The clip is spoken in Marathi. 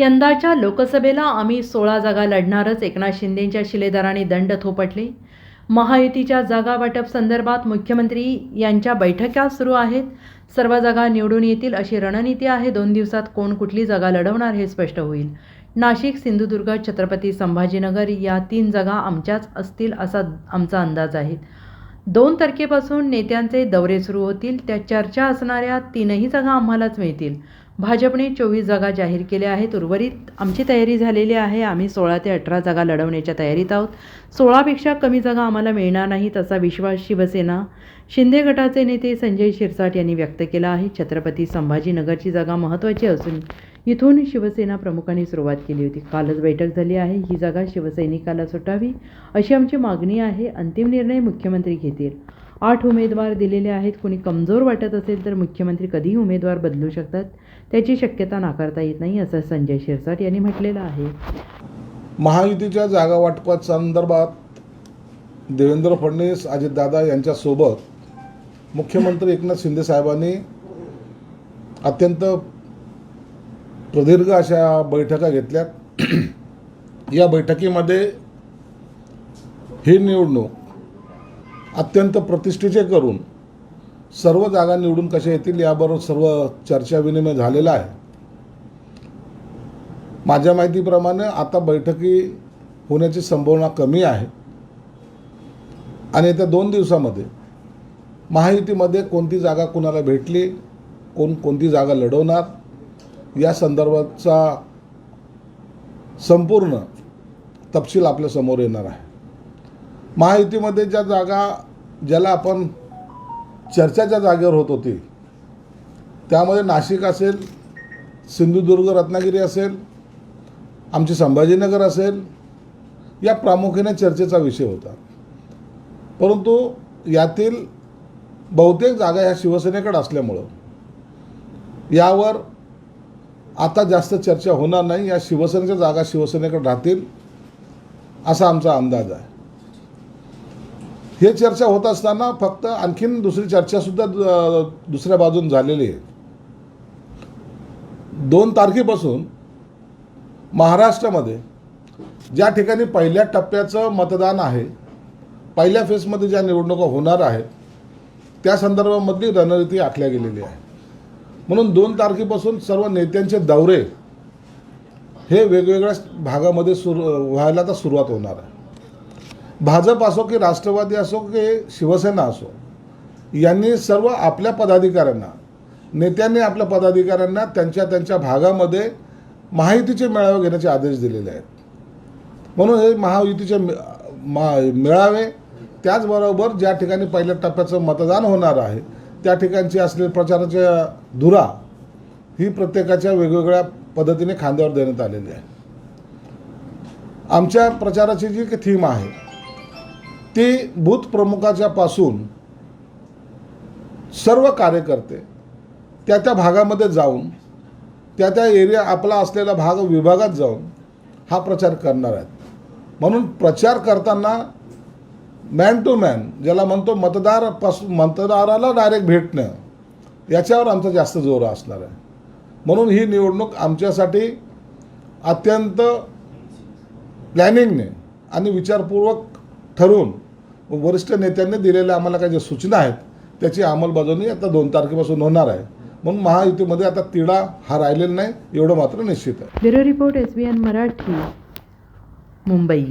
यंदाच्या लोकसभेला आम्ही सोळा जागा लढणारच एकनाथ शिंदेंच्या शिलेदाराने दंड थोपटले. महायुतीच्या जागा वाटप संदर्भात मुख्यमंत्री यांच्या बैठका सुरू आहेत. सर्व जागा निवडून येतील अशी रणनीती आहे. दोन दिवसात कोण कुठली जागा लढवणार हे स्पष्ट होईल. नाशिक सिंधुदुर्ग छत्रपती संभाजीनगर या तीन जागा आमच्याच असतील असा आमचा अंदाज आहे. दोन तारखेपासून नेत्यांचे दौरे सुरू होतील. त्या चर्चा असणाऱ्या तीनही जागा आम्हालाच मिळतील. भाजपने चोवीस जागा जाहीर केल्या आहेत. उर्वरित आमची तयारी झालेली आहे. आम्ही सोळा ते अठरा जागा लढवण्याच्या तयारीत आहोत. सोळापेक्षा कमी जागा आम्हाला मिळणार नाहीत असा विश्वास शिवसेना शिंदे गटाचे नेते संजय शिरसाट यांनी व्यक्त केला आहे. छत्रपती संभाजीनगरची जागा महत्त्वाची असून इथून शिवसेना प्रमुखांनी सुरुवात केली होती. कालच बैठक झाली आहे. ही जागा शिवसैनिकाला सुटावी अशी आमची मागणी आहे. अंतिम निर्णय मुख्यमंत्री घेतील. आठ उमेदवार दिलेले आहेत. कोणी कमजोर वाटत असेल तर मुख्यमंत्री कधीही उमेदवार बदलू शकतात. त्याची शक्यता नाकारता येत नाही असं संजय शिरसाट यांनी म्हटलेलं आहे. महायुतीच्या जागा वाटपात संदर्भात देवेंद्र फडणवीस अजितदादा यांच्यासोबत मुख्यमंत्री एकनाथ शिंदे साहेबांनी अत्यंत प्रदीर्घ अशा बैठका घेतल्यात. या बैठकीमध्ये ही निवडणूक अत्यंत प्रतिष्ठेचे करून सर्व जागा निवडून कशा येतील याबरोबर सर्व चर्चा विनिमय झालेला आहे. माझ्या माहितीप्रमाणे आता बैठकी होण्याची संभावना कमी आहे. आणि येत्या दोन दिवसामध्ये महायुतीमध्ये कोणती जागा कुणाला भेटली कोण कोणती जागा लढवणार या संदर्भाचा संपूर्ण तपशील आपल्यासमोर येणार आहे. महायुतीमध्ये ज्या जागा ज्याला आपण चर्चाच्या जागेवर होत होती त्यामध्ये नाशिक असेल सिंधुदुर्ग रत्नागिरी असेल आमची संभाजीनगर असेल या प्रामुख्याने चर्चेचा विषय होता. परंतु यातील बहुतेक जागा ह्या शिवसेनेकडे असल्यामुळं यावर आता जास्त चर्चा होणार नाही या शिवसेनेच्या जागा शिवसेनेकडे राहतील असा आमचा अंदाज आहे. हे चर्चा होत असताना फक्त आणखीन दुसरी चर्चासुद्धा दुसऱ्या बाजून झालेली आहे. दोन तारखेपासून महाराष्ट्रामध्ये ज्या ठिकाणी पहिल्या टप्प्याचं मतदान आहे पहिल्या फेजमध्ये ज्या निवडणुका होणार आहेत त्या संदर्भामधली रणनीती आखल्या गेलेली आहे. म्हणून दोन तारखेपासून सर्व नेत्यांचे दौरे हे वेगवेगळ्या भागामध्ये सुरू व्हायला तर सुरुवात होणार आहे. भाजप असो की राष्ट्रवादी असो की शिवसेना असो यांनी सर्व आपल्या पदाधिकाऱ्यांना नेत्यांनी आपल्या पदाधिकाऱ्यांना त्यांच्या त्यांच्या भागामध्ये माहितीचे मेळावे घेण्याचे आदेश दिलेले आहेत. म्हणून हे महायुतीचे मे- मा मेळावे त्याचबरोबर ज्या ठिकाणी पहिल्या टप्प्याचं मतदान होणार आहे त्या ठिकाणची असलेली प्रचाराच्या धुरा ही प्रत्येकाच्या वेगवेगळ्या पद्धतीने खांद्यावर देण्यात आलेली आहे. आमच्या प्रचाराची जी थीम आहे ती बूथ प्रमुखाच्या पासून सर्व कार्यकर्ते त्या त्या भागामध्ये जाऊन त्या त्या एरिया आपला असलेला भाग विभागात जाऊन हा प्रचार करणार आहेत. म्हणून प्रचार करताना मॅन टू मॅन ज्याला म्हणतो मतदारापासून मतदाराला डायरेक्ट भेटणं याच्यावर आमचा जास्त जोर असणार आहे. म्हणून ही निवडणूक आमच्यासाठी अत्यंत प्लॅनिंगने आणि विचारपूर्वक ठरवून वरिष्ठ नेत्यांनी दिलेल्या आम्हाला काही ज्या सूचना आहेत त्याची अंमलबजावणी आता दोन तारखेपासून होणार आहे. म्हणून महायुतीमध्ये आता तिढा हा राहिलेला नाही एवढं मात्र निश्चित आहे. Bureau report S B N Marathi Mumbai.